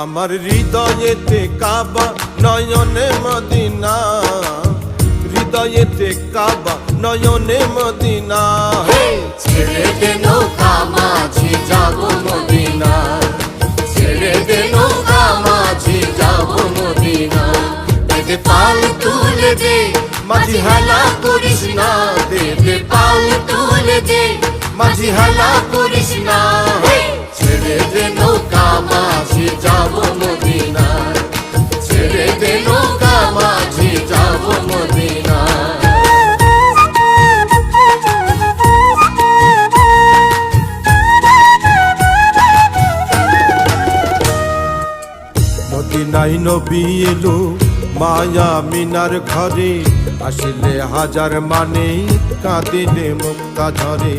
আমার হৃদয়েতে কাবা, নয়নে মদিনা। হৃদয়েতে কাবা, নয়নে মদিনা। হেলা করিস না। দে পাল তুলে দে, মাঝি হেলা করিস না। মদিনাই নবী এলো মায়া মিনার ঘরে। আসলে হাজার মানে কাঁদিলে মুক্তা ঝরে।